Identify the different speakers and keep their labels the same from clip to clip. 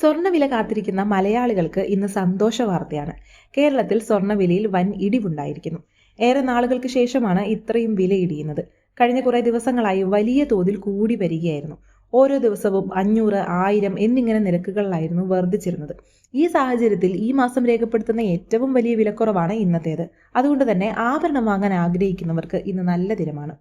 Speaker 1: സ്വർണവില കാത്തിരിക്കുന്ന മലയാളികൾക്ക് ഇന്ന് സന്തോഷ വാർത്തയാണ് കേരളത്തിൽ സ്വർണവിലയിൽ വൻ ഇടിവുണ്ടായിരിക്കുന്നു. ഏറെ നാളുകൾക്ക് ശേഷമാണ് ഇത്രയും വില ഇടിയുന്നത്. കഴിഞ്ഞ കുറേ ദിവസങ്ങളായി വലിയ തോതിൽ കൂടി വരികയായിരുന്നു. ഓരോ ദിവസവും അഞ്ഞൂറ് ആയിരം എന്നിങ്ങനെ നിരക്കുകളിലായിരുന്നു വർദ്ധിച്ചിരുന്നത്. ഈ സാഹചര്യത്തിൽ ഈ മാസം രേഖപ്പെടുത്തുന്ന ഏറ്റവും വലിയ വിലക്കുറവാണ് ഇന്നത്തേത്. അതുകൊണ്ട് തന്നെ ആഭരണം വാങ്ങാൻ ആഗ്രഹിക്കുന്നവർക്ക് ഇന്ന് നല്ല ദിനമാണ്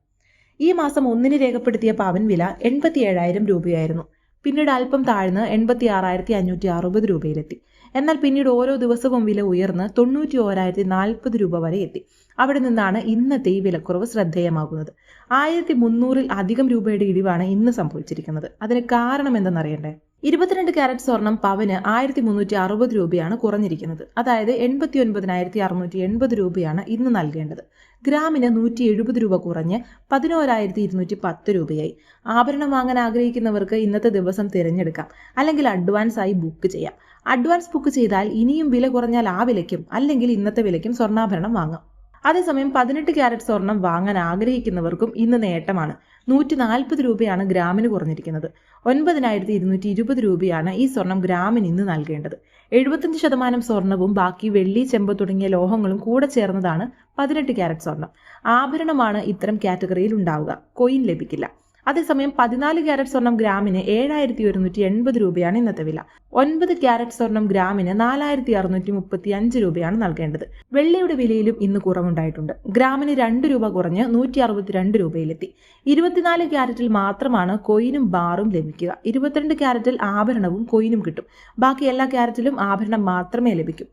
Speaker 1: ഈ മാസം ഒന്നിന് രേഖപ്പെടുത്തിയ പവൻ വില എൺപത്തി ഏഴായിരം രൂപയായിരുന്നു. പിന്നീട് അല്പം താഴ്ന്ന് എൺപത്തി ആറായിരത്തി അഞ്ഞൂറ്റി അറുപത് രൂപയിലെത്തി. എന്നാൽ പിന്നീട് ഓരോ ദിവസവും വില ഉയർന്ന് തൊണ്ണൂറ്റി ഓരായിരത്തി നാൽപ്പത് രൂപ വരെ എത്തി. അവിടെ നിന്നാണ് ഇന്നത്തെ ഈ വിലക്കുറവ് ശ്രദ്ധേയമാകുന്നത്. ആയിരത്തി മുന്നൂറിൽ അധികം രൂപയുടെ ഇടിവാണ് ഇന്ന് സംഭവിച്ചിരിക്കുന്നത്. അതിന് കാരണം എന്തെന്നറിയണ്ടേ? ഇരുപത്തിരണ്ട് കാരറ്റ് സ്വർണം പവന് ആയിരത്തി മുന്നൂറ്റി അറുപത് രൂപയാണ് കുറഞ്ഞിരിക്കുന്നത്. അതായത് എൺപത്തി ഒൻപതിനായിരത്തി അറുന്നൂറ്റി എൺപത് രൂപയാണ് ഇന്ന് നൽകേണ്ടത്. ഗ്രാമിന് നൂറ്റി എഴുപത് രൂപ കുറഞ്ഞ് പതിനോരായിരത്തി ഇരുന്നൂറ്റി പത്ത് രൂപയായി. ആഭരണം വാങ്ങാൻ ആഗ്രഹിക്കുന്നവർക്ക് ഇന്നത്തെ ദിവസം തിരഞ്ഞെടുക്കാം. അല്ലെങ്കിൽ അഡ്വാൻസ് ആയി ബുക്ക് ചെയ്യാം. അഡ്വാൻസ് ബുക്ക് ചെയ്താൽ ഇനിയും വില കുറഞ്ഞാൽ ആ വിലയ്ക്കും അല്ലെങ്കിൽ ഇന്നത്തെ വിലയ്ക്കും സ്വർണാഭരണം വാങ്ങാം. അതേസമയം പതിനെട്ട് ക്യാരറ്റ് സ്വർണം വാങ്ങാൻ ആഗ്രഹിക്കുന്നവർക്കും ഇന്ന് നേട്ടമാണ്. നൂറ്റി നാൽപ്പത് രൂപയാണ് ഗ്രാമിന് കുറഞ്ഞിരിക്കുന്നത്. ഒൻപതിനായിരത്തി ഇരുന്നൂറ്റി ഇരുപത് രൂപയാണ് ഈ സ്വർണം ഗ്രാമിന് ഇന്ന് നൽകേണ്ടത്. എഴുപത്തഞ്ച് ശതമാനം സ്വർണവും ബാക്കി വെള്ളി ചെമ്പ് തുടങ്ങിയ ലോഹങ്ങളും കൂടെ ചേർന്നതാണ് പതിനെട്ട് ക്യാരറ്റ് സ്വർണം. ആഭരണമാണ് ഇത്തരം കാറ്റഗറിയിൽ ഉണ്ടാവുക. കോയിൻ ലഭിക്കില്ല. അതേസമയം പതിനാല് ക്യാരറ്റ് സ്വർണം ഗ്രാമിന് ഏഴായിരത്തി ഒരുന്നൂറ്റി എൺപത് രൂപയാണ് ഇന്നത്തെ വില. ഒൻപത് ക്യാരറ്റ് സ്വർണം ഗ്രാമിന് നാലായിരത്തി അറുന്നൂറ്റി മുപ്പത്തി അഞ്ച് രൂപയാണ് നൽകേണ്ടത്. വെള്ളിയുടെ വിലയിലും ഇന്ന് കുറവുണ്ടായിട്ടുണ്ട്. ഗ്രാമിന് രണ്ട് രൂപ കുറഞ്ഞ് നൂറ്റി അറുപത്തിരണ്ട് രൂപയിലെത്തി. ഇരുപത്തിനാല് ക്യാരറ്റിൽ മാത്രമാണ് കൊയിനും ബാറും ലഭിക്കുക. ഇരുപത്തിരണ്ട് ക്യാരറ്റിൽ ആഭരണവും കൊയിനും കിട്ടും. ബാക്കി എല്ലാ ക്യാരറ്റിലും ആഭരണം മാത്രമേ ലഭിക്കൂ.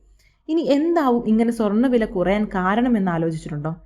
Speaker 1: ഇനി എന്താവും ഇങ്ങനെ സ്വർണ വില കുറയാൻ കാരണം എന്ന് ആലോചിച്ചിട്ടുണ്ടോ?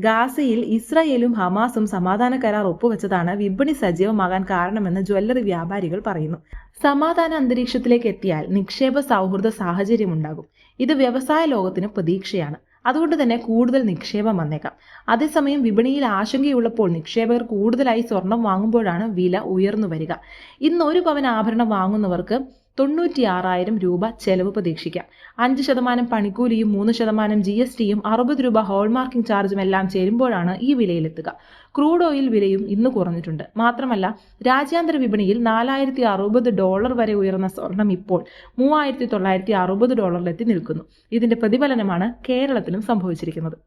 Speaker 1: ഗാസയിൽ ഇസ്രയേലും ഹമാസും സമാധാന കരാർ ഒപ്പുവെച്ചതാണ് വിപണി സജീവമാകാൻ കാരണമെന്ന് ജ്വല്ലറി വ്യാപാരികൾ പറയുന്നു. സമാധാന അന്തരീക്ഷത്തിലേക്ക് എത്തിയാൽ നിക്ഷേപ സൗഹൃദ സാഹചര്യം ഉണ്ടാകും ഇത് വ്യവസായ ലോകത്തിന് പ്രതീക്ഷയാണ്. അതുകൊണ്ട് തന്നെ കൂടുതൽ നിക്ഷേപം വന്നേക്കാം. അതേസമയം വിപണിയിൽ ആശങ്കയുള്ളപ്പോൾ നിക്ഷേപകർ കൂടുതലായി സ്വർണം വാങ്ങുമ്പോഴാണ് വില ഉയർന്നു വരിക. ഇന്ന് ഒരു പവൻ ആഭരണം വാങ്ങുന്നവർക്ക് തൊണ്ണൂറ്റി ആറായിരം രൂപ ചെലവ് പ്രതീക്ഷിക്കാം. അഞ്ച് ശതമാനം പണിക്കൂലിയും മൂന്ന് ശതമാനം ജി എസ് ടിയും അറുപത് രൂപ ഹോൾമാർക്കിംഗ് ചാർജും എല്ലാം ചേരുമ്പോഴാണ് ഈ വിലയിലെത്തുക. ക്രൂഡ് ഓയിൽ വിലയും ഇന്ന് കുറഞ്ഞിട്ടുണ്ട്. മാത്രമല്ല രാജ്യാന്തര വിപണിയിൽ നാലായിരത്തി അറുപത് ഡോളർ വരെ ഉയർന്ന സ്വർണം ഇപ്പോൾ മൂവായിരത്തി തൊള്ളായിരത്തി അറുപത് ഡോളറിലെത്തി നിൽക്കുന്നു. ഇതിന്റെ പ്രതിഫലനമാണ് കേരളത്തിലും സംഭവിച്ചിരിക്കുന്നത്.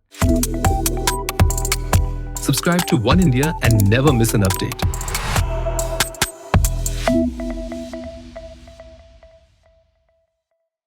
Speaker 2: Subscribe to One India and never miss an update.